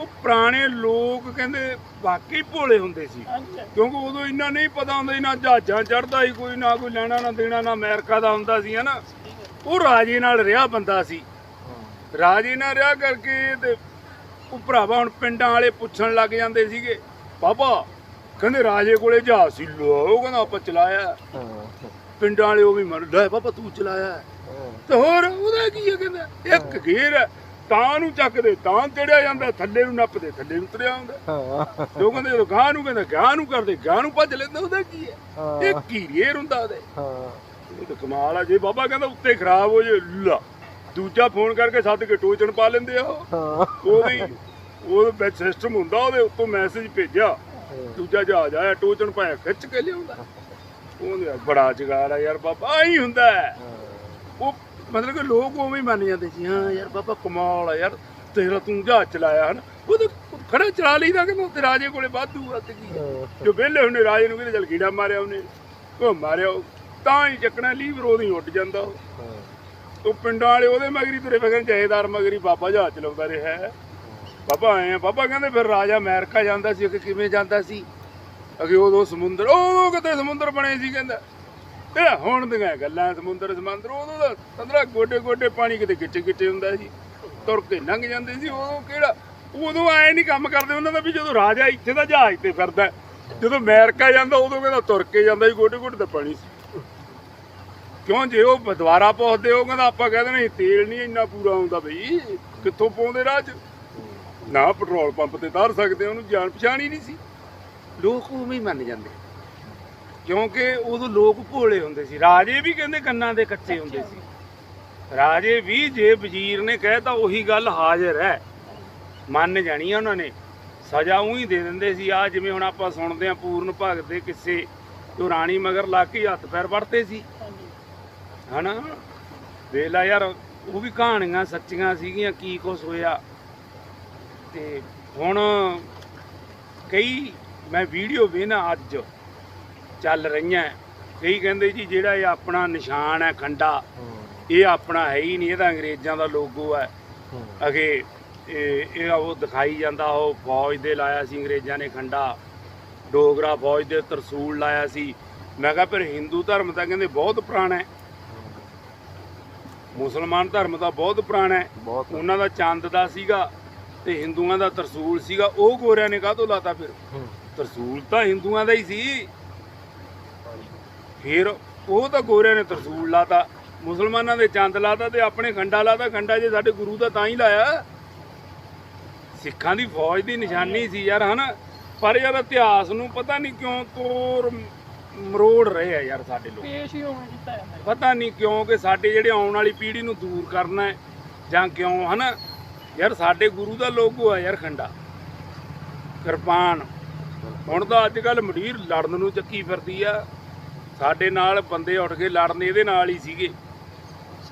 ਉਹ ਪੁਰਾਣੇ ਲੋਕ ਕਹਿੰਦੇ ਵਾਕਈ ਭੋਲੇ ਹੁੰਦੇ ਸੀ। ਕਿਉਂਕਿ ਉਦੋਂ ਇੰਨਾ ਨਹੀਂ ਪਤਾ ਹੁੰਦਾ ਸੀ ਨਾ ਜਹਾਜ਼ਾਂ ਚੜਦਾ ਸੀ ਕੋਈ ਨਾ ਕੋਈ ਲੈਣਾ ਨਾ ਦੇਣਾ ਨਾ ਅਮਰੀਕਾ ਦਾ ਹੁੰਦਾ ਸੀ ਹਨਾ। ਉਹ ਰਾਜੇ ਨਾਲ ਰਿਹਾ ਬੰਦਾ ਸੀ। ਰਾਜੇ ਨਾਲ ਰਿਹਾ ਕਰਕੇ ਤੇ ਉਹ ਭਰਾਵਾ ਹੁਣ ਪਿੰਡਾਂ ਵਾਲੇ ਪੁੱਛਣ ਲੱਗ ਜਾਂਦੇ ਸੀਗੇ ਬਾਬਾ ਕਹਿੰਦੇ ਰਾਜੇ ਕੋਲੇ ਜਹਾਜ਼ ਸੀ ਲੋ ਉਹ ਕਹਿੰਦਾ ਆਪਾਂ ਚਲਾਇਆ। ਪਿੰਡਾਂ ਵਾਲੇ ਉਹ ਵੀ ਮੰਨ ਲੈ ਬਾਬਾ ਤੂੰ ਚਲਾਇਆ। ਤੇ ਹੋਰ ਉਹਦਾ ਕੀ ਹੈ ਕਹਿੰਦਾ? ਇੱਕ ਗੇਰ ਤਾਂ ਨੂੰ ਚੱਕਦੇ ਤਾਂ ਚੜਿਆ ਜਾਂਦਾ ਥੱਲੇ ਨੂੰ ਨੱਪਦੇ ਥੱਲੇ ਨੂੰ ਤੁਰਿਆ ਹੁੰਦਾ। ਉਹ ਕਹਿੰਦੇ ਜਦੋਂ ਗਾਂ ਨੂੰ ਕਹਿੰਦਾ ਗਾਂ ਨੂੰ ਕਰਦੇ ਗਾਂ ਨੂੰ ਭੱਜ ਲੈਂਦਾ ਉਹਦਾ ਕੀ ਹੈ? ਇਹ ਕੀ ਰੇਰ ਹੁੰਦਾ ਉਹਦੇ? ਇਹ ਤਾਂ ਕਮਾਲ ਆ ਜੇ ਬਾਬਾ ਕਹਿੰਦਾ ਉੱਤੇ ਖਰਾਬ ਹੋ ਜੇ ਲਾ ਦੂਜਾ ਫੋਨ ਕਰਕੇ ਸੱਦ ਕੇ ਟੋਚਣ ਪਾ ਲੈਂਦੇ ਆ ਉਹ। ਉਹਦੀ ਉਹਦੇ ਵਿੱਚ ਸਿਸਟਮ ਹੁੰਦਾ ਉਹਦੇ ਉੱਤੋਂ ਮੈਸੇਜ ਭੇਜਿਆ। ਦੂਜਾ ਜਹਾਜ਼ ਆਇਆ ਟੋਚਣ ਪਾਇਆ ਖਿੱਚ ਕੇ ਲਿਆਉਂਦਾ। ਉਹਨੇ ਬੜਾ ਜਗਾੜ ਆ ਯਾਰ ਬਾਬਾ ਆਈ ਹੁੰਦਾ ਹੈ। ਉਹ ਮਤਲਬ ਕਿ ਲੋਕ ਉਵੇਂ ਹੀ ਮੰਨ ਜਾਂਦੇ ਸੀ ਹਾਂ ਯਾਰ ਬਾਬਾ ਕਮਾਲ ਆ ਯਾਰ ਤੇਰਾ ਤੂੰ ਜਹਾਜ਼ ਚਲਾਇਆ ਹਨ। ਉਹ ਤਾਂ ਖੜਾ ਚਲਾ ਲਈਦਾ ਕਿ ਉੱਥੇ ਰਾਜੇ ਕੋਲੇ ਵਾਧੂ ਆ ਤੇ ਕੀ। ਜੋ ਵਿਹਲੇ ਹੁੰਦੇ ਰਾਜੇ ਨੂੰ ਕਿਹਦੇ ਚਲ ਕੀੜਾ ਮਾਰਿਆ ਉਹਨੇ ਉਹ ਮਾਰਿਆ ਤਾਂ ਹੀ ਚੱਕਣਾ ਲੀਵਰ ਉਹਦੀ ਉੱਡ ਜਾਂਦਾ ਉਹ। ਪਿੰਡਾਂ ਵਾਲੇ ਉਹਦੇ ਮਗਰੀ ਤੁਰੇ ਫਿਰਨ ਜਹੇਦਾਰ ਮਗਰੀ ਬਾਬਾ ਜਹਾਜ਼ ਚਲਾਉਂਦਾ ਰਿਹਾ। ਬਾਬਾ ਆਏ ਆ ਬਾਬਾ ਕਹਿੰਦੇ ਫਿਰ ਰਾਜਾ ਅਮਰੀਕਾ ਜਾਂਦਾ ਸੀ ਕਿ ਕਿਵੇਂ ਜਾਂਦਾ ਸੀ? ਅਗੇ ਉਦੋਂ ਸਮੁੰਦਰ ਉਹ ਕਿਤੇ ਸਮੁੰਦਰ ਬਣੇ ਸੀ ਕਹਿੰਦਾ। ਇਹ ਹੁਣ ਦੀਆਂ ਗੱਲਾਂ ਸਮੁੰਦਰ ਸਮੁੰਦਰ, ਉਦੋਂ ਦਾ ਤੰਦਰਾ ਗੋਡੇ ਗੋਡੇ ਪਾਣੀ ਕਿਤੇ ਗਿੱਟੇ ਗਿੱਟੇ ਹੁੰਦਾ ਸੀ। ਤੁਰ ਕੇ ਲੰਘ ਜਾਂਦੇ ਸੀ, ਉਦੋਂ ਕਿਹੜਾ, ਉਦੋਂ ਆਏ ਨਹੀਂ ਕੰਮ ਕਰਦੇ ਉਹਨਾਂ ਦਾ ਵੀ ਜਦੋਂ ਰਾਜਾ ਇੱਥੇ ਦਾ ਜਹਾਜ਼ ਤੇ ਫਿਰਦਾ, ਜਦੋਂ ਅਮਰੀਕਾ ਜਾਂਦਾ, ਉਦੋਂ ਕਹਿੰਦਾ ਤੁਰ ਕੇ ਜਾਂਦਾ ਸੀ, ਗੋਡੇ ਗੋਡੇ ਦਾ ਪਾਣੀ ਸੀ। ਕਿਉਂ ਜੇ ਉਹ ਦੁਬਾਰਾ ਪਹੁੰਚਦੇ ਉਹ ਕਹਿੰਦਾ ਆਪਾਂ ਕਹਿੰਦੇ ਨੇ ਤੇਲ ਨਹੀਂ ਇੰਨਾ ਪੂਰਾ ਆਉਂਦਾ ਬਈ, ਕਿੱਥੋਂ ਪਾਉਂਦੇ ਰਾਹ 'ਚ ਨਾ ਪੈਟਰੋਲ ਪੰਪ ਤੇ ਤਾਰ ਸਕਦੇ, ਉਹਨੂੰ ਜਾਣ ਪਛਾਣ ਹੀ ਨਹੀਂ ਸੀ। ਲੋਕ ਉਵੇਂ ਹੀ ਮੰਨ ਜਾਂਦੇ। ਕਿਉਂਕਿ ਉਦੋਂ ਲੋਕ ਭੋਲੇ ਹੁੰਦੇ ਸੀ। ਰਾਜੇ ਵੀ ਕਹਿੰਦੇ ਕੰਨਾਂ ਦੇ ਕੱਚੇ ਹੁੰਦੇ ਸੀ। ਰਾਜੇ ਵੀ ਜੇ ਵਜ਼ੀਰ ਨੇ ਕਹਿਤਾ ਉਹੀ ਗੱਲ ਹਾਜ਼ਰ ਹੈ। ਮੰਨ ਜਾਣੀ ਆ ਉਹਨਾਂ ਨੇ। ਸਜ਼ਾ ਉਹੀ ਦੇ ਦਿੰਦੇ ਸੀ। ਆ ਜਿਵੇਂ ਹੁਣ ਆਪਾਂ ਸੁਣਦੇ ਆ ਪੂਰਨ ਭਗਤ ਦੇ ਕਿੱਸੇ ਜੋ ਰਾਣੀ ਮਗਰ ਲਾ ਕੇ ਹੱਥ ਪੈਰ ਵੜਤੇ ਸੀ। ਹਨਾ? ਵੇਖ ਲਾ ਯਾਰ ਉਹ ਵੀ ਕਹਾਣੀਆਂ ਸੱਚੀਆਂ ਸੀਗੀਆਂ ਕੀ ਕੁਛ ਹੋਇਆ। ਤੇ ਹੁਣ ਕਈ ਮੈਂ ਵੀਡੀਓ ਵੇਖਣਾ ਅੱਜ। ਚੱਲ ਰਹੀਆਂ। ਕਈ ਕਹਿੰਦੇ ਜੀ ਜਿਹੜਾ ਇਹ ਆਪਣਾ ਨਿਸ਼ਾਨ ਹੈ ਖੰਡਾ ਇਹ ਆਪਣਾ ਹੈ ਹੀ ਨਹੀਂ ਇਹ ਤਾਂ ਅੰਗਰੇਜ਼ਾਂ ਦਾ ਲੋਗੋ ਹੈ। ਅਗੇ ਇਹ ਇਹ ਉਹ ਦਿਖਾਈ ਜਾਂਦਾ ਉਹ ਫੌਜ ਦੇ ਲਾਇਆ ਸੀ ਅੰਗਰੇਜ਼ਾਂ ਨੇ ਖੰਡਾ। ਡੋਗਰਾ ਫੌਜ ਦੇ ਤਰਸੂਲ ਲਾਇਆ ਸੀ। ਮੈਂ ਕਿਹਾ ਫਿਰ ਹਿੰਦੂ ਧਰਮ ਤਾਂ ਕਹਿੰਦੇ ਬਹੁਤ ਪੁਰਾਣਾ ਹੈ। ਮੁਸਲਮਾਨ ਧਰਮ ਤਾਂ ਬਹੁਤ ਪੁਰਾਣਾ ਹੈ। ਉਹਨਾਂ ਦਾ ਚੰਦ ਦਾ ਸੀਗਾ ਤੇ ਹਿੰਦੂਆਂ ਦਾ ਤਰਸੂਲ ਸੀਗਾ। ਉਹ ਗੋਰਿਆਂ ਨੇ ਕਾਹਤੋਂ ਲਾਤਾ ਫਿਰ? ਤਰਸੂਲ ਤਾਂ ਹਿੰਦੂਆਂ ਦਾ ਹੀ ਸੀ। ਫਿਰ ਉਹ ਤਾਂ ਗੋਰਿਆਂ ਨੇ ਤਰਸੂਲ ਲਾਤਾ ਮੁਸਲਮਾਨਾਂ ਦੇ ਚੰਦ ਲਾਤਾ ਤੇ ਆਪਣੇ ਖੰਡਾ ਲਾਤਾ ਖੰਡਾ ਜੇ ਸਾਡੇ ਗੁਰੂ ਦਾ ਤਾਂ ਹੀ ਲਾਇਆ। ਸਿੱਖਾਂ ਦੀ ਫੌਜ ਦੀ ਨਿਸ਼ਾਨੀ ਸੀ ਯਾਰ ਹਨਾ? ਪਰ ਯਾਰ ਇਤਿਹਾਸ ਨੂੰ ਪਤਾ ਨਹੀਂ ਕਿਉਂ ਤੋਰ ਮਰੋੜ ਰਹੇ ਆ ਯਾਰ ਸਾਡੇ ਲੋਕ। ਪੇਸ਼ ਹੀ ਹੋਣਾ ਹੈ। ਪਤਾ ਨਹੀਂ ਕਿਉਂ ਕਿ ਸਾਡੇ ਜਿਹੜੇ ਆਉਣ ਵਾਲੀ ਪੀੜ੍ਹੀ ਨੂੰ ਦੂਰ ਕਰਨਾ ਹੈ ਜਾਂ ਕਿਉਂ ਹਨਾ? ਯਾਰ ਸਾਡੇ ਗੁਰੂ ਦਾ ਲੋਗੋ ਆ ਯਾਰ ਖੰਡਾ। ਕਿਰਪਾਨ। ਹੁਣ ਤਾਂ ਅੱਜ ਕੱਲ ਮਡੀਰ ਲੜਨ ਨੂੰ ਚੱਕੀ ਫਿਰਦੀ ਆ। ਸਾਡੇ ਨਾਲ ਬੰਦੇ ਉੱਠ ਕੇ ਲੜਨ ਇਹਦੇ ਨਾਲ ਹੀ ਸੀਗੇ।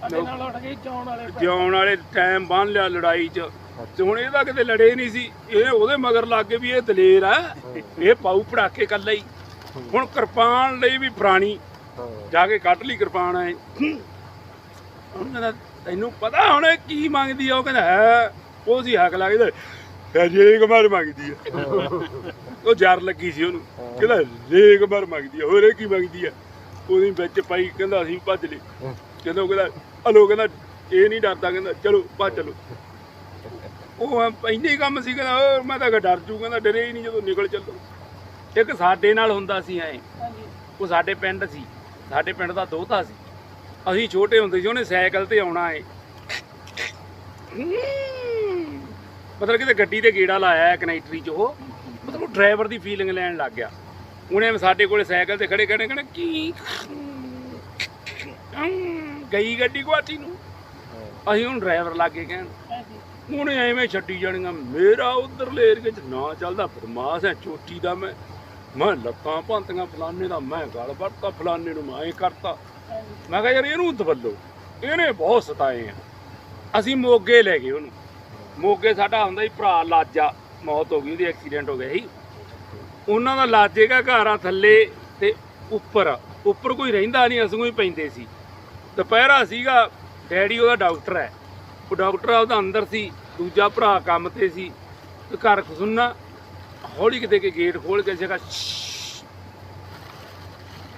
ਸਾਡੇ ਨਾਲ ਉੱਠ ਗਏ ਜਾਣ ਵਾਲੇ। ਜਿਉਣ ਵਾਲੇ ਟਾਈਮ ਬੰਨ ਲਿਆ ਲੜਾਈ 'ਚ। ਤੇ ਹੁਣ ਇਹਦਾ ਕਿਤੇ ਲੜੇ ਨਹੀਂ ਸੀ। ਇਹ ਉਹਦੇ ਮਗਰ ਲੱਗ ਕੇ ਵੀ ਇਹ ਦਲੇਰ ਆ। ਇਹ ਪਾਉ ਪੜਾਕੇ ਕੱਲਾ ਹੀ। ਹੁਣ ਕਿਰਪਾਨ ਲਈ ਵੀ ਪੁਰਾਣੀ ਜਾ ਕੇ ਕੱਢ ਲਈ ਕਿਰਪਾਨ ਐ ਹੁਣ ਕਹਿੰਦਾ ਤੈਨੂੰ ਪਤਾ ਹੁਣ ਇਹ ਕੀ ਮੰਗਦੀ ਆ? ਉਹ ਕਹਿੰਦਾ ਹੈ ਉਹ ਸੀ ਹੱਕ ਲੱਗਦਾ ਫਿਰ ਜੇ ਕਮਾਰ ਮੰਗਦੀ ਆ ਉਹ ਜਰ ਲੱਗੀ ਸੀ ਉਹਨੂੰ। ਕਹਿੰਦਾ ਰੇਕ ਮਾਰ ਮੰਗਦੀ ਆ ਹੋਰ ਇਹ ਕੀ ਮੰਗਦੀ ਆ ਉਹਦੀ ਵਿੱਚ ਪਾਈ ਕਹਿੰਦਾ ਅਸੀਂ ਭੱਜ ਲਏ। ਕਹਿੰਦਾ ਉਹ ਕਹਿੰਦਾ ਹਲੋ ਕਹਿੰਦਾ ਇਹ ਨਹੀਂ ਡਰਦਾ ਕਹਿੰਦਾ ਚਲੋ ਭੱਜ ਚਲੋ ਉਹ ਪਹਿਲੇ ਹੀ ਕੰਮ ਸੀ ਕਹਿੰਦਾ "ਓ, ਮੈਂ ਤਾਂ ਡਰ ਜੂ ਕਹਿੰਦਾ ਡਰੇ ਹੀ ਨਹੀਂ ਜਦੋਂ ਨਿਕਲ ਚੱਲੋ। ਇੱਕ ਸਾਡੇ ਨਾਲ ਹੁੰਦਾ ਸੀ ਐ। ਉਹ ਸਾਡੇ ਪਿੰਡ ਸੀ। ਸਾਡੇ ਪਿੰਡ ਦਾ ਦੋਤਾ ਸੀ। ਅਸੀਂ ਛੋਟੇ ਹੁੰਦੇ ਸੀ ਉਹਨੇ ਸਾਈਕਲ ਤੇ ਆਉਣਾ ਏ ਮਤਲਬ ਕਿਤੇ ਗੱਡੀ ਤੇ ਗੇੜਾ ਲਾਇਆ ਕਨੈਕਟਰੀ ਚ ਉਹ। ਮਤਲਬ ਉਹ ਡਰਾਈਵਰ ਦੀ ਫੀਲਿੰਗ ਲੈਣ ਲੱਗ ਗਿਆ। ਉਹਨੇ ਸਾਡੇ ਕੋਲੇ ਸਾਈਕਲ ਤੇ ਖੜੇ ਖੜੇ ਕਹਿੰਦੇ, ਕੀ? ਗਈ ਗੱਡੀ ਗੁਆਟੀ ਨੂੰ। ਅਸੀਂ ਹੁਣ ਡਰਾਈਵਰ ਲਾਗੇ ਕਹਿਣ। ਹਾਂਜੀ ਉਹਨੇ ਐਵੇਂ ਛੱਡੀ ਜਾਣੀਆਂ, ਮੇਰਾ ਉਧਰਲੇ ਏਰੀਏ 'ਚ ਨਾ ਚੱਲਦਾ, ਫਰਮਾਸ ਹੈ, ਚੋਟੀ ਦਾ ਮੈਂ। ਮੈਂ ਲੱਤਾਂ ਭੰਤੀਆਂ ਫਲਾਨੇ ਦਾ ਮੈਂ ਗਲ ਵੜਤਾ ਫਲਾਨੇ ਨੂੰ ਮੈਂ ਐਂ ਕਰਤਾ। ਮੈਂ ਕਿਹਾ ਯਾਰ ਇਹਨੂੰ ਦਵੱਲੋ। ਇਹਨੇ ਬਹੁਤ ਸਤਾਏ ਆ। ਅਸੀਂ ਮੋਗੇ ਲੈ ਗਏ ਉਹਨੂੰ। ਮੋਗੇ ਸਾਡਾ ਹੁੰਦਾ ਸੀ ਭਰਾ ਲਾਜਾ, ਮੌਤ ਹੋ ਗਈ, ਉਹਦੀ ਐਕਸੀਡੈਂਟ ਹੋ ਗਿਆ ਸੀ। ਉਹਨਾਂ ਦਾ ਲਾਜੇਗਾ ਘਰ ਆ ਥੱਲੇ ਤੇ ਉੱਪਰ ਉੱਪਰ ਕੋਈ ਰਹਿੰਦਾ ਨਹੀਂ, ਅਸੀਂ ਹੀ ਪੈਂਦੇ ਸੀ। ਦੁਪਹਿਰਾ ਸੀਗਾ, ਡੈਡੀ ਉਹਦਾ ਡਾਕਟਰ ਹੈ। ਉਹ ਡਾਕਟਰ ਆ ਉਹਦਾ ਅੰਦਰ ਸੀ, ਦੂਜਾ ਭਰਾ ਕੰਮ ਤੇ ਸੀ। ਤੇ ਘਰ ਸੁਣਨਾ ਹੌਲੀ ਕਿਤੇ ਕੇ ਗੇਟ ਖੋਲ ਕੇ ਜਗਾ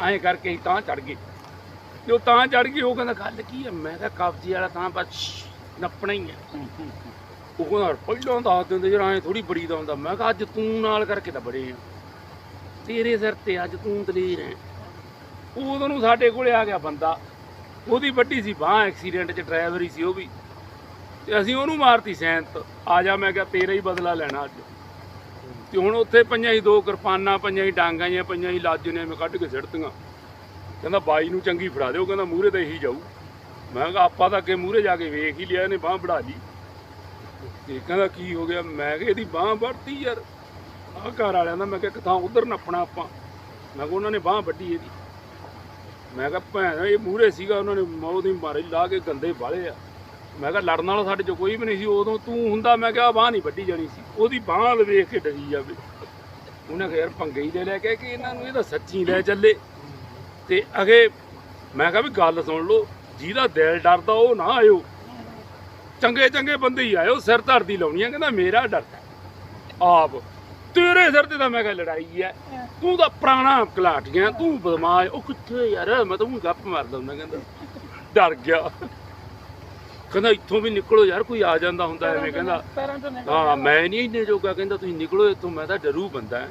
ਐਂ ਕਰਕੇ ਹੀ ਤਾਂ ਚੜ ਗਏ। ਤੇ ਉਹ ਤਾਂ ਚੜ ਗਏ, ਉਹ ਕਹਿੰਦਾ, ਗੱਲ ਕੀ ਹੈ? ਮੈਂ ਤਾਂ ਕਬਜ਼ੇ ਵਾਲਾ ਤਾਂ ਬਸ ਨੱਪਣਾ ਹੀ ਹੈ। ਉਹ ਕਹਿੰਦਾ ਪਹਿਲਾਂ ਦੱਸ ਦਿੰਦੇ ਯਾਰ ਐਂ ਥੋੜੀ ਬੜੀ ਦਾ ਹੁੰਦਾ। ਮੈਂ ਕਿਹਾ ਅੱਜ ਤੂੰ ਨਾਲ ਕਰਕੇ ਤਾਂ ਬੜੇ ਆ। ਤੇਰੇ ਸਿਰ ਤੇ ਅੱਜ ਤੂੰ ਦਲੇਰ ਹੈ ਉਦੋਂ ਨੂੰ ਸਾਡੇ ਕੋਲੇ ਆ ਗਿਆ ਬੰਦਾ। ਉਹਦੀ ਵੱਡੀ ਸੀ, ਬਾਹ ਐਕਸੀਡੈਂਟ 'ਚ ਡਰਾਈਵਰ ਹੀ ਸੀ ਉਹ ਵੀ। ਤੇ ਅਸੀਂ ਉਹਨੂੰ ਮਾਰਤੀ ਸੈਂਤ। ਆ ਜਾ, ਮੈਂ ਕਿਹਾ ਤੇਰਾ ਹੀ ਬਦਲਾ ਲੈਣਾ ਅੱਜ। ਤੇ ਹੁਣ ਉੱਥੇ ਪੰਜਾਂ ਹੀ ਦੋ ਕਿਰਪਾਨਾਂ, ਪੰਜਾਂ ਹੀ ਡਾਂਗਾਂ ਜਿਹੀਆਂ ਪਈਆਂ ਹੀ ਲੱਜ ਨੇ ਮੈਂ ਕੱਢ ਕੇ ਸਿੱਟਤੀਆਂ ਕਹਿੰਦਾ ਬਾਈ ਨੂੰ ਚੰਗੀ ਫੜਾ ਦਿਓ, ਕਹਿੰਦਾ ਮੂਹਰੇ ਤਾਂ ਇਹੀ ਜਾਊ। ਮੈਂ ਕਿਹਾ ਆਪਾਂ ਤਾਂ ਅੱਗੇ ਮੂਹਰੇ ਜਾ ਕੇ ਵੇਖ ਹੀ ਲਿਆ, ਇਹਨੇ ਬਾਹ ਵੜਾ ਲਈ। ਤੇ ਕਹਿੰਦਾ, ਕੀ ਹੋ ਗਿਆ? ਮੈਂ ਕਿਹਾ, ਇਹਦੀ ਬਾਹ ਵੱਢਤੀ ਯਾਰ। ਆਹ ਘਰ ਵਾਲਿਆਂ ਦਾ ਮੈਂ ਕਿਹਾ ਕਿਥਾਂ ਉਧਰ ਨੱਪਣਾ ਆਪਾਂ। ਮੈਂ ਕਿਹਾ, ਉਹਨਾਂ ਨੇ ਬਾਹ ਵੱਢੀ ਇਹਦੀ। ਮੈਂ ਕਿਹਾ, ਭੈਣ, ਇਹ ਮੂਹਰੇ ਸੀਗਾ, ਉਹਨਾਂ ਨੇ ਮੌਤ ਦੀ ਮਾਰੀ, ਲਾ ਕੇ ਗੰਦੇ ਵਾਲੇ ਆ। ਮੈਂ ਕਿਹਾ, ਲੜਨ ਵਾਲਾ ਸਾਡੇ ਚ ਕੋਈ ਵੀ ਨਹੀਂ ਸੀ, ਉਦੋਂ ਤੂੰ ਹੁੰਦਾ, ਮੈਂ ਕਿਹਾ ਬਾਹ ਨਹੀਂ ਵੱਢੀ ਜਾਣੀ ਸੀ। ਉਹਦੀ ਬਾਹ ਵੇਖ ਕੇ ਡਰੀ ਜਾਵੇ। ਉਹਨੇ ਕਿਹਾ ਯਾਰ ਪੰਗੇ ਹੀ ਲੈ ਲੈ ਕੇ ਕਿ ਇਹਨਾਂ ਨੂੰ ਇਹ ਤਾਂ ਸੱਚੀ ਲੈ ਚੱਲੇ। ਤੇ ਅਗੇ ਮੈਂ ਕਿਹਾ ਵੀ ਗੱਲ ਸੁਣ ਲਓ, ਜਿਹਦਾ ਦਿਲ ਡਰਦਾ ਉਹ ਨਾ ਆਇਓ। ਚੰਗੇ ਚੰਗੇ ਬੰਦੇ ਹੀ ਆਇਓ ਸਿਰ ਧਰਦੀ ਲਾਉਣੀ ਆ ਕਹਿੰਦਾ ਮੇਰਾ ਡਰਦਾ ਆਪ ਤੇਰੇ ਸਿਰ ਤੇ ਤਾਂ ਮੈਂ ਕਿਹਾ ਲੜਾਈ ਐ ਤੂੰ ਤਾਂ ਪੁਰਾਣਾ ਕਲਾਟ ਗਿਆ ਤੂੰ ਬਦਮਾਸ਼ ਉਹ ਕਿੱਥੇ ਯਾਰ ਮੈਂ ਤਾਂ ਉਹ ਗੱਪ ਮਾਰਦਾ ਹੁੰਦਾ ਕਹਿੰਦਾ। ਡਰ ਗਿਆ। ਕਹਿੰਦਾ ਇੱਥੋਂ ਵੀ ਨਿਕਲੋ ਯਾਰ ਕੋਈ ਆ ਜਾਂਦਾ ਹੁੰਦਾ ਐਵੇਂ ਕਹਿੰਦਾ। ਹਾਂ ਮੈਂ ਨਹੀਂ ਇੰਨੇ ਜੋਗਾ ਕਹਿੰਦਾ ਤੁਸੀਂ ਨਿਕਲੋ ਇੱਥੋਂ ਮੈਂ ਤਾਂ ਡਰੂ ਬੰਦਾ।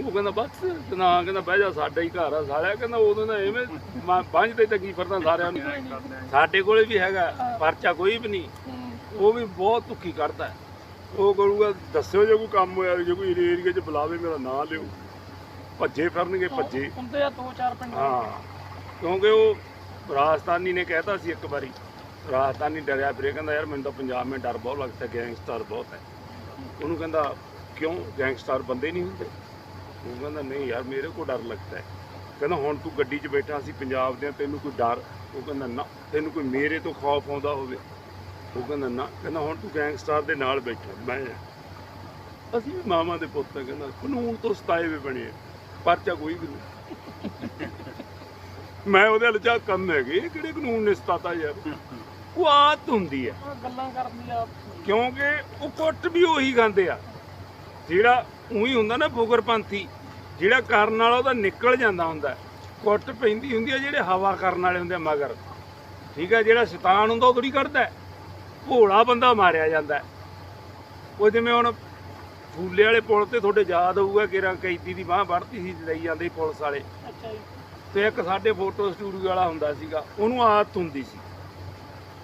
ਉਹ ਕਹਿੰਦਾ ਬਸ ਨਾ ਕਹਿੰਦਾ ਬਹਿ ਜਾ ਸਾਡਾ ਹੀ ਘਰ ਆ ਸਾਲਿਆ ਕਹਿੰਦਾ ਉਦੋਂ ਦਾ ਐਵੇਂ ਮੈਂ ਬੰਝ ਤੇ ਟੱਗੀ ਫਿਰਦਾ ਸਾਰਿਆਂ ਨੂੰ। ਸਾਡੇ ਕੋਲੇ ਵੀ ਹੈਗਾ ਪਰਚਾ ਕੋਈ ਵੀ ਨਹੀਂ। ਉਹ ਵੀ ਬਹੁਤ ਧੁੱਕੀ ਕਰਦਾ। ਉਹ ਕਰੂਗਾ ਦੱਸਿਓ ਜੇ ਕੋਈ ਕੰਮ ਹੋਇਆ ਜੇ ਕੋਈ ਏਰੀਆ 'ਚ ਬੁਲਾਵੇ ਮੇਰਾ ਨਾਂ ਲਿਓ। ਭੱਜੇ ਫਿਰਨਗੇ ਭੱਜੇ। ਹੁੰਦੇ ਆ ਦੋ ਚਾਰ ਪਿੰਡ। ਹਾਂ। ਕਿਉਂਕਿ ਉਹ ਰਾਜਸਥਾਨੀ ਨੇ ਕਹਿਤਾ ਸੀ ਇੱਕ ਵਾਰੀ। ਰਾਜਸਥਾਨੀ ਡਰਿਆ ਫਿਰੇ ਕਹਿੰਦਾ ਯਾਰ ਮੈਨੂੰ ਤਾਂ ਪੰਜਾਬ ਮੇਂ ਡਰ ਬਹੁਤ ਲੱਗਦਾ ਗੈਂਗਸਟਰ ਬਹੁਤ ਹੈ। ਉਹਨੂੰ ਕਹਿੰਦਾ ਕਿਉਂ ਗੈਂਗਸਟਰ ਬੰਦੇ ਨਹੀਂ ਹੁੰਦੇ? ਉਹ ਕਹਿੰਦਾ ਨਹੀਂ ਯਾਰ ਮੇਰੇ ਕੋ ਡਰ ਲੱਗਦਾ ਹੈ। ਕਹਿੰਦਾ ਹੁਣ ਤੂੰ ਗੱਡੀ 'ਚ ਬੈਠਾ ਸੀ ਪੰਜਾਬ ਦੇ ਤੈਨੂੰ ਕੋਈ ਡਰ? ਉਹ ਕਹਿੰਦਾ ਨਾ ਤੈਨੂੰ ਕੋਈ ਮੇਰੇ ਤੋਂ ਖੌਫ ਆਉਂਦਾ ਹੋਵੇ ਉਹ ਕਹਿੰਦਾ ਨਾ ਕਹਿੰਦਾ ਹੁਣ ਤੂੰ ਗੈਂਗਸਟਰ ਦੇ ਨਾਲ ਬੈਠਾ ਮੈਂ ਅਸੀਂ ਵੀ ਮਾਮਾ ਦੇ ਪੁੱਤ ਆ ਕਹਿੰਦਾ ਕਾਨੂੰਨ ਤੋਂ ਸਤਾਏ ਵੇ ਬਣੇ ਆ। ਪਰਚਾ ਕੋਈ ਵੀ ਨਹੀਂ ਮੈਂ ਉਹਦੇ ਹਲ ਚਾ ਕੰਮ ਹੈਗੇ ਇਹ ਕਿਹੜੇ ਕਾਨੂੰਨ ਨੇ ਸਤਾਤਾ ਯਾਰ ਉਹ ਆਦਤ ਹੁੰਦੀ ਹੈ ਗੱਲਾਂ ਕਰਦੀ ਆ ਕਿਉਂਕਿ ਉਹ ਕੁੱਟ ਵੀ ਉਹੀ ਖਾਂਦੇ ਆ ਜਿਹੜਾ ਉਹੀ ਹੁੰਦਾ ਨਾ ਫੁਕਰਪੰਥੀ ਜਿਹੜਾ ਕਰਨ ਵਾਲਾ ਉਹਦਾ ਨਿਕਲ ਜਾਂਦਾ ਹੁੰਦਾ ਹੈ। ਕੁੱਟ ਪੈਂਦੀ ਹੁੰਦੀ ਆ ਜਿਹੜੇ ਹਵਾ ਕਰਨ ਵਾਲੇ ਹੁੰਦੇ ਆ ਮਗਰ ਠੀਕ ਹੈ ਜਿਹੜਾ ਸ਼ੈਤਾਨ ਹੁੰਦਾ ਉਹ ਥੋੜੀ ਕਰਦਾ ਹੈ। ਭੋਲਾ ਬੰਦਾ ਮਾਰਿਆ ਜਾਂਦਾ ਹੈ। ਉਹ ਜਿਵੇਂ ਹੁਣ ਫੂਲੇ ਵਾਲੇ ਪੁਲ ਤੇ ਤੁਹਾਡੇ ਯਾਦ ਹੋਊਗਾ ਕਿ ਕੈਦੀ ਦੀ ਬਾਹ ਵੜਤੀ ਸੀ ਲਈ ਜਾਂਦੇ ਪੁਲਿਸ ਵਾਲੇ। ਅੱਛਾ ਜੀ। ਤੇ ਇੱਕ ਸਾਡੇ ਫੋਟੋ ਸਟੂਡੀਓ ਵਾਲਾ ਹੁੰਦਾ ਸੀਗਾ ਉਹਨੂੰ ਆਦਤ ਹੁੰਦੀ ਸੀ।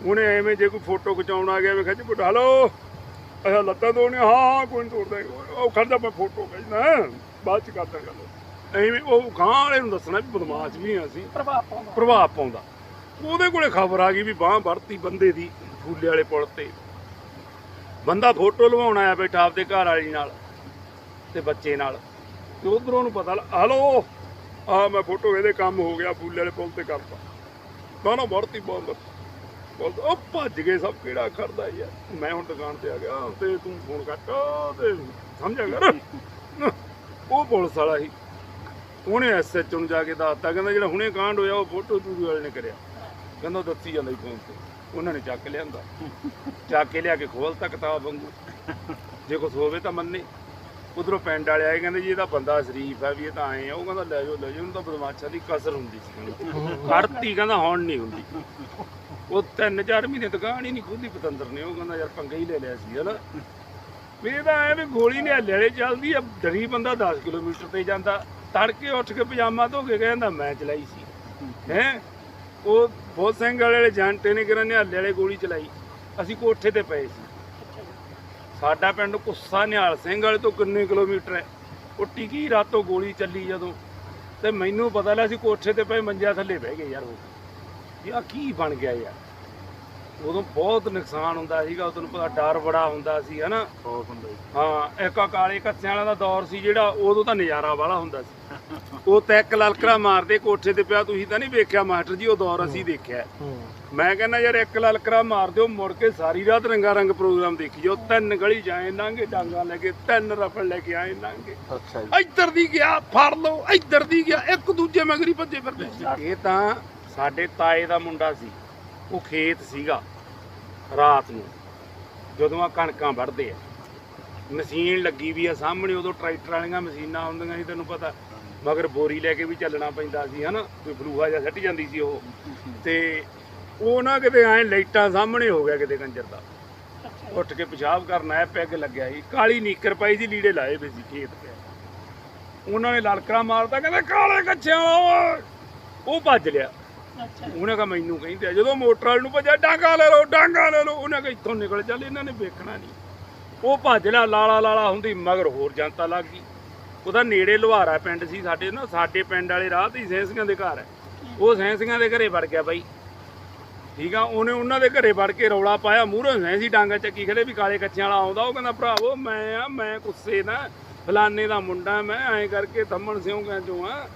ਉਹਨੇ ਐਵੇਂ ਜੇ ਕੋਈ ਫੋਟੋ ਖਿਚਾਉਣ ਆ ਗਿਆ ਵੇ ਖਿੱਚ ਪੁੱਟ ਹਲੋ ਅੱਛਾ ਲੱਤਾਂ ਤੋੜਨੇ ਹਾਂ ਕੋਈ ਨਹੀਂ ਤੋੜਦਾ। ਉਹ ਖੜਦਾ ਮੈਂ ਫੋਟੋ ਖਿੱਚਣਾ ਬਾਅਦ ਚ ਕਰਦਾ ਗੱਲ। ਐਵੇਂ ਉਹ ਗਾਂ ਵਾਲੇ ਨੂੰ ਦੱਸਣਾ ਵੀ ਬਦਮਾਸ਼ ਵੀ ਆ ਅਸੀਂ। ਪ੍ਰਭਾਵ ਪਾਉਂਦਾ। ਪ੍ਰਭਾਵ ਪਾਉਂਦਾ। ਉਹਦੇ ਕੋਲੇ ਖਬਰ ਆ ਗਈ ਵੀ ਬਾਹ ਵਰਤੀ ਬੰਦੇ ਦੀ। ਫੂਲੇ ਵਾਲੇ ਪੁਲ ਤੇ। ਬੰਦਾ ਫੋਟੋ ਲਵਾਉਣ ਆਇਆ ਬੈਠਾ ਆਪਦੇ ਘਰ ਵਾਲੀ ਨਾਲ ਤੇ ਬੱਚੇ ਨਾਲ। ਤੇ ਉਧਰੋਂ ਨੂੰ ਪਤਾ ਲੱਗ- ਹਲੋ, ਆ ਮੈਂ ਫੋਟੋ ਇਹਦੇ ਕੰਮ ਹੋ ਗਿਆ ਫੂਲੇ ਵਾਲੇ ਪੁਲ ਤੇ ਕਰਤਾ। ਨਾ ਨਾ ਵਰਤੀ ਬੰਦ ਬੋਲ ਉਹ ਭੱਜ ਗਏ ਸਭ, ਕਿਹੜਾ ਖੜਦਾ ਯਾਰ? ਮੈਂ ਹੁਣ ਦੁਕਾਨ ਤੇ ਆ ਗਿਆ ਤੇ ਤੂੰ ਫੋਨ ਕੱਟ ਤੇ ਸਮਝਿਆ ਕਰ। ਉਹ ਪੁਲਿਸ ਵਾਲਾ ਸੀ। ਉਹਨੇ ਐਸਐਚਓ ਨੂੰ ਜਾ ਕੇ ਦੱਸਤਾ, ਕਹਿੰਦਾ ਜਿਹੜਾ ਹੁਣੇ ਕਾਂਡ ਹੋਇਆ ਉਹ ਫੋਟੋ ਚੂਰੀ ਵਾਲੇ ਨੇ ਕਰਿਆ। ਕਹਿੰਦਾ ਦੱਸੀ ਜਾਂਦਾ ਫੋਨ ਤੇ। ਉਹਨਾਂ ਨੇ ਚੱਕ ਲਿਆਂਦਾ। ਚੱਕ ਕੇ ਲਿਆ ਕੇ ਖੋਲਤਾ ਕਿਤਾਬ ਵਾਂਗੂ। ਜੇ ਕੁਛ ਹੋਵੇ ਤਾਂ ਮੰਨੇ। ਉਧਰੋਂ ਪਿੰਡ ਵਾਲੇ ਆਏ, ਕਹਿੰਦੇ ਜੀ ਇਹਦਾ ਬੰਦਾ ਸ਼ਰੀਫ ਆ ਵੀ ਇਹ ਤਾਂ ਆਏ ਆ। ਉਹ ਕਹਿੰਦਾ, ਲੈ ਜਾਓ ਲੈ ਜਾਓ। ਉਹਨੂੰ ਤਾਂ ਬਦਮਾਸ਼ਾਂ ਦੀ ਕਸਰ ਹੁੰਦੀ ਸੀ ਕਰਤੀ ਕਹਿੰਦਾ, ਹੁਣ ਨਹੀਂ ਹੁੰਦੀ। ਉਹ ਤਿੰਨ ਚਾਰ ਮਹੀਨੇ ਦੁਕਾਨ ਹੀ ਨਹੀਂ ਖੁੱਲੀ ਪਤੰਦਰ ਨੇ। ਉਹ ਕਹਿੰਦਾ, ਯਾਰ ਪੰਗਾ ਹੀ ਲੈ ਲਿਆ ਸੀ, ਹਨਾ। ਵੀ ਇਹ ਤਾਂ ਐ ਵੀ ਗੋਲੀ ਨੇ ਹੱਲੇ ਚੱਲਦੀ ਆ। ਡਰੀ ਬੰਦਾ 10 ਕਿਲੋਮੀਟਰ ਤੇ ਜਾਂਦਾ। ਤੜਕੇ ਉੱਠ ਕੇ ਪਜਾਮਾ ਧੋ ਕੇ ਕਹਿੰਦਾ, ਮੈਂ ਚਲਾਈ ਸੀ। ਹੈ? ਉਹ ਬਹੁਤ ਸਿੰਘ ਵਾਲੇ ਜਾਂਟੇ ਨੇ ਕਿਰਨ ਨੇ ਹੱਲੇ ਵਾਲੇ ਗੋਲੀ ਚਲਾਈ? ਅਸੀਂ ਕੋਠੇ ਤੇ ਪਏ ਸੀ। ਸਾਡਾ ਪਿੰਡ ਕੁੱਸਾ ਨਿਹਾਲ ਸਿੰਘ ਵਾਲੇ ਤੋਂ ਕਿੰਨੇ ਕਿਲੋਮੀਟਰ ਹੈ? ਉਹ ਟਿਕੀ ਰਾਤੋਂ ਗੋਲੀ ਚੱਲੀ ਜਦੋਂ? ਤੇ ਮੈਨੂੰ ਪਤਾ ਲੱਗਾ ਸੀ ਕੋਠੇ ਤੇ ਪਏ ਮੰਜਿਆਂ ਥੱਲੇ ਬਹਿ ਗਏ ਯਾਰ ਉਹ। ਇਹ ਆ ਕੀ ਬਣ ਗਿਆ ਯਾਰ? ਉਦੋਂ ਬਹੁਤ ਨੁਕਸਾਨ ਹੁੰਦਾ ਸੀਗਾ ਉਦੋਂ ਪਤਾ ਡਰ ਬੜਾ ਹੁੰਦਾ ਸੀ ਹਨਾ? ਹਾਂ ਇੱਕ ਕਾਲੇ ਕੱਸਿਆਂ ਵਾਲਾ ਦਾ ਦੌਰ ਸੀ ਜਿਹੜਾ ਉਦੋਂ ਤਾਂ ਨਜ਼ਾਰਾ ਵਾਲਾ ਹੁੰਦਾ ਸੀ। ਉਹ ਤਾਂ ਇੱਕ ਲਲਕਰਾ ਮਾਰਦੇ ਕੋਠੇ ਤੇ ਪਿਆ ਤੁਸੀਂ ਤਾਂ ਨਹੀਂ ਵੇਖਿਆ ਮਾਸਟਰ ਜੀ ਉਹ ਦੌਰ ਅਸੀਂ ਦੇਖਿਆ। ਮੈਂ ਕਹਿੰਦਾ ਯਾਰ ਇੱਕ ਲਲਕਰਾ ਮਾਰ ਦਿਓ ਮੁੜ ਕੇ ਸਾਰੀ ਰਾਤ ਰੰਗਾ ਰੰਗ ਪ੍ਰੋਗਰਾਮ ਦੇਖੀ ਜਾਓ। ਤਿੰਨ ਗਲੀ ਜਾਏ ਲੰਘੇ ਡਾਂਗਾ ਲੈ ਕੇ ਤਿੰਨ ਰਫਲ ਲੈ ਕੇ ਆਏ ਲੰਘੇ। ਅੱਛਾ ਜੀ। ਇੱਧਰ ਦੀ ਗਿਆ ਫੜ ਲਓ ਇੱਧਰ ਦੀ ਗਿਆ ਇੱਕ ਦੂਜੇ ਮਗਰੀ ਭੱਜੇ ਫਿਰਦੇ। ਇਹ ਤਾਂ ਸਾਡੇ ਤਾਏ ਦਾ ਮੁੰਡਾ ਸੀ ਉਹ ਖੇਤ ਸੀਗਾ ਰਾਤ ਨੂੰ ਜਦੋਂ ਆ ਕਣਕਾਂ ਵੱਢਦੇ ਆ। ਮਸ਼ੀਨ ਲੱਗੀ ਵੀ ਆ ਸਾਹਮਣੇ ਉਦੋਂ ਟਰੈਕਟਰ ਵਾਲੀਆਂ ਮਸ਼ੀਨਾਂ ਹੁੰਦੀਆਂ ਸੀ ਤੈਨੂੰ ਪਤਾ। ਮਗਰ ਬੋਰੀ ਲੈ ਕੇ ਵੀ ਚੱਲਣਾ ਪੈਂਦਾ ਸੀ ਹਨਾ? ਕੋਈ ਫਲੂਹਾ ਜਿਹਾ ਸੱਟ ਜਾਂਦੀ ਸੀ ਉਹ। ਤੇ ਉਹ ਨਾ ਕਿਤੇ ਐ ਲਾਈਟਾਂ ਸਾਹਮਣੇ ਹੋ ਗਿਆ ਕਿਤੇ ਕੰਜਰ ਦਾ। ਉੱਠ ਕੇ ਪਿਸ਼ਾਬ ਕਰਨ ਆਇਆ ਪੈਗ ਲੱਗਿਆ ਸੀ। ਕਾਲੀ ਨੀਕਰ ਪਾਈ ਸੀ ਲੀੜੇ ਲਾਏ ਵੇ ਸੀ ਖੇਤ ਤੇ। ਉਹਨਾਂ ਨੇ ਲਲਕਰਾ ਮਾਰਦਾ ਕਹਿੰਦੇ ਕਾਲੇ ਕੱਛਿਆਂ। ਉਹ ਭੱਜ ਲਿਆ। ਅੱਛਾ। ਉਹਨੇ ਕਹਾ ਮੈਨੂੰ ਕਹਿੰਦੇ। ਜਦੋਂ ਮੋਟਰ ਵਾਲ ਨੂੰ ਭੱਜਿਆ ਡਾਂਗਾ ਲੈ ਲਓ ਡਾਂਗਾ ਲੈ ਲਓ। ਉਹਨੇ ਕਹਾ ਇੱਥੋਂ ਨਿਕਲ ਚੱਲ ਇਹਨਾਂ ਨੇ ਵੇਖਣਾ ਨਹੀਂ ਉਹ ਭੱਜ ਲਿਆ ਲਾਲਾ ਲਾਲਾ ਹੁੰਦੀ ਮਗਰ ਹੋਰ ਜਨਤਾ ਲੱਗ ਗਈ। ਉਹਦਾ ਨੇੜੇ ਲੁਹਾਰਾ ਪਿੰਡ ਸੀ ਸਾਡੇ ਨਾ, ਸਾਡੇ ਪਿੰਡ ਵਾਲੇ ਰਾਹ ਤੇ ਹੀ ਸੈਂਸੀਆਂ ਦੇ ਘਰ ਹੈ। ਉਹ ਸੈਂਸੀਆਂ ਦੇ ਘਰੇ ਵੜ ਗਿਆ ਬਾਈ। ਠੀਕ ਆ, ਉਹਨੇ ਉਹਨਾਂ ਦੇ ਘਰੇ ਵੜ ਕੇ ਰੌਲਾ ਪਾਇਆ, ਮੂਹਰੇ ਸੈਂਸੀ ਡਾਂਗਾ ਚੱਕੀ ਖੜੇ ਵੀ ਕਾਲੇ ਕੱਚਿਆਂ ਵਾਲਾ ਆਉਂਦਾ, ਉਹ ਕਹਿੰਦਾ, ਭਰਾਵੋ, ਮੈਂ ਆ, ਮੈਂ ਗੁੱਸੇ ਨਾ ਫਲਾਨੇ ਦਾ ਮੁੰਡਾ, ਮੈਂ ਐਂ ਕਰਕੇ ਥੰਮਣ ਸਿਉਂ ਚੋਂ ਆ,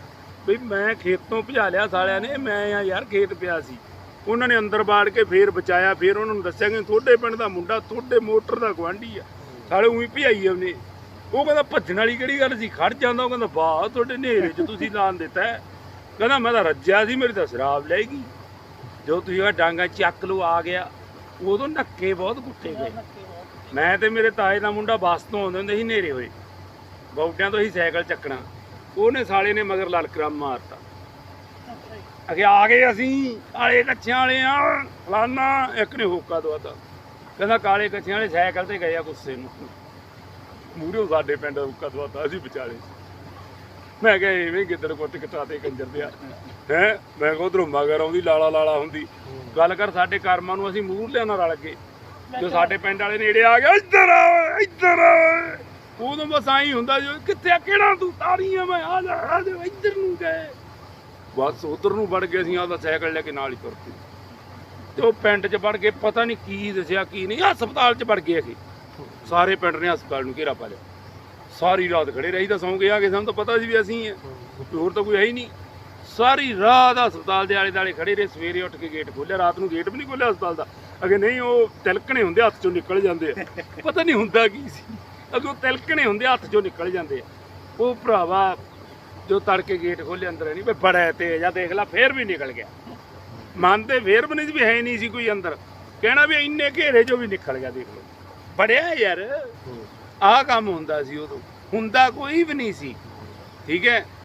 ਵੀ ਮੈਂ ਖੇਤੋਂ ਭਜਾ ਲਿਆ ਸਾਲਿਆਂ ਨੇ, ਮੈਂ ਆ ਯਾਰ ਖੇਤ ਪਿਆ ਸੀ। ਉਹਨਾਂ ਨੇ ਅੰਦਰ ਬਾੜ ਕੇ ਫੇਰ ਬਚਾਇਆ, ਫੇਰ ਉਹਨਾਂ ਨੂੰ ਦੱਸਿਆ ਕਿ ਤੁਹਾਡੇ ਪਿੰਡ ਦਾ ਮੁੰਡਾ, ਤੁਹਾਡੇ ਮੋਟਰ ਦਾ ਗਵਾਂਢੀ ਆ। ਸਾਲੇ ਉਹੀ ਭਜਾਈ ਉਹਨੇ। ਉਹ ਕਹਿੰਦਾ ਭੱਜਣ ਵਾਲੀ ਕਿਹੜੀ ਗੱਲ ਸੀ? ਖੜ ਜਾਂਦਾ, ਉਹ ਕਹਿੰਦਾ, ਵਾਹ, ਤੁਹਾਡੇ ਨੇਰੇ 'ਚ ਤੁਸੀਂ ਲਾਣ ਦਿੱਤਾ ਕਹਿੰਦਾ, ਮੈਂ ਤਾਂ ਰੱਜਿਆ ਸੀ, ਮੇਰੀ ਤਾਂ ਸ਼ਰਾਬ ਲੈ ਗਈ। ਜੋ ਤੁਸੀਂ ਆ ਡਾਂਗਾ ਚੱਕ ਲੋ ਆ ਗਿਆ। ਉਦੋਂ ਨੱਕੇ ਬਹੁਤ ਕੁੱਟੇ ਗਏ। ਮੈਂ ਤੇ ਮੇਰੇ ਤਾਏ ਦਾ ਮੁੰਡਾ ਬੱਸ ਤੋਂ ਆਉਂਦੇ ਹੁੰਦੇ ਸੀ ਨੇਰੇ ਹੋਏ। ਬੌਟਿਆਂ ਤੋਂ ਹੀ ਸਾਈਕਲ ਚੱਕਣਾ। ਉਹਨੇ ਸਾਲੇ ਨੇ ਮਗਰ ਲਲਕਰਾ ਮਾਰਤਾ। ਅੱਛਾ ਆ ਗਏ ਅਸੀਂ, ਕਾਲੇ ਕੱਛਿਆਂ ਵਾਲੇ ਆ, ਫਲਾਨਾ। ਇੱਕ ਨੇ ਹੋਕਾ ਦਵਾਤਾ। ਕਹਿੰਦਾ, ਕਾਲੇ ਕੱਛਿਆਂ ਵਾਲੇ ਸਾਈਕਲ ਤੇ ਗਏ ਆ ਗੁੱਸੇ ਨੂੰ। ਮੂਹਰੋਂ ਸਾਡੇ ਪਿੰਡ ਹੋਕਾ ਦਵਾਤਾ ਅਸੀਂ ਵਿਚਾਲੇ ਮੈਂ ਕਿਹਾ ਐਵੇਂ ਗਿੱਦੜ ਕੁੱਟ ਕਟਾਤੇ ਕੰਜਰ ਦੇ ਹੈ? ਮੈਂ ਕਿਹਾ ਉਧਰੋਂ ਮਗਰ ਆਉਂਦੀ ਲਾਲਾ ਲਾਲਾ ਹੁੰਦੀ। ਗੱਲ ਕਰ ਸਾਡੇ ਕਰਮਾਂ ਨੂੰ ਅਸੀਂ ਮੂਹਰ ਲਿਆਣਾ ਰਲ ਕੇ ਜੋ ਸਾਡੇ ਪਿੰਡ ਵਾਲੇ ਨੇੜੇ ਆ ਗਿਆ ਇੱਧਰ ਆ ਇੱਧਰ ਆ ਉਦੋਂ ਬਸ ਆਈ ਹੁੰਦਾ ਜੋ ਕਿੱਥੇ ਆ? ਕਿਹੜਾ ਤੂੰ? ਤਾਰੀਆਂ ਮੈਂ ਆ ਜਾ ਆ ਜਾ ਇੱਧਰ ਨੂੰ ਗਏ। ਬਸ ਉਧਰ ਨੂੰ ਵੜ ਗਏ ਅਸੀਂ ਆਪਦਾ ਸਾਈਕਲ ਲੈ ਕੇ ਨਾਲ ਹੀ ਤੁਰ ਪਏ। ਤੇ ਉਹ ਪਿੰਡ 'ਚ ਵੜ ਕੇ ਪਤਾ ਨਹੀਂ ਕੀ ਦੱਸਿਆ ਕੀ ਨਹੀਂ ਹਸਪਤਾਲ 'ਚ ਵੜ ਗਏ ਅਸੀਂ। ਸਾਰੇ ਪਿੰਡ ਨੇ ਹਸਪਤਾਲ ਨੂੰ ਘੇਰਾ ਪਾ ਲਿਆ। ਸਾਰੀ ਰਾਤ ਖੜੇ ਰਹੀ ਤਾਂ ਸੌਂ ਗਏ ਆ ਕੇ, ਸਾਨੂੰ ਤਾਂ ਪਤਾ ਸੀ ਵੀ ਅਸੀਂ ਆ। ਹੋਰ ਤਾਂ ਕੋਈ ਹੈ ਹੀ ਨਹੀਂ। ਸਾਰੀ ਰਾਤ ਹਸਪਤਾਲ ਦੇ ਆਲੇ ਦਾਲੇ ਖੜੇ ਰਹੇ, ਸਵੇਰੇ ਉੱਠ ਕੇ ਗੇਟ ਖੋਲ੍ਹਿਆ, ਰਾਤ ਨੂੰ ਗੇਟ ਵੀ ਨਹੀਂ ਖੋਲਿਆ ਹਸਪਤਾਲ ਦਾ। ਅਗੇ ਨਹੀਂ, ਉਹ ਤਿਲਕਣੇ ਹੁੰਦੇ, ਹੱਥ ਚੋਂ ਨਿਕਲ ਜਾਂਦੇ ਆ। ਪਤਾ ਨਹੀਂ ਹੁੰਦਾ ਕੀ ਸੀ। ਅਗੇ ਉਹ ਤਿਲਕਣੇ ਹੁੰਦੇ, ਹੱਥ ਚੋਂ ਨਿਕਲ ਜਾਂਦੇ ਆ। ਉਹ ਭਰਾਵਾ ਜੋ ਤੜਕੇ ਗੇਟ ਖੋਲ੍ਹੇ ਅੰਦਰ ਨਹੀਂ, ਵੀ ਬੜਾ ਤੇਜ਼ ਆ, ਦੇਖ ਲੈ, ਫੇਰ ਵੀ ਨਿਕਲ ਗਿਆ। ਮਨ ਤੇ ਫੇਰ ਵੀ ਨਹੀਂ ਸੀ ਵੀ ਹੈ ਨਹੀਂ ਸੀ ਕੋਈ ਅੰਦਰ। ਕਹਿਣਾ ਵੀ ਇੰਨੇ ਘੇਰੇ ਜੋ ਵੀ ਨਿਕਲ ਗਿਆ, ਦੇਖ ਲਓ। ਬੜਿਆ ਯਾਰ। ਆਹ ਕੰਮ ਹੁੰਦਾ ਸੀ ਉਦੋਂ। ਹੁੰਦਾ ਕੋਈ ਵੀ ਨਹੀਂ ਸੀ। ਠੀਕ ਹੈ?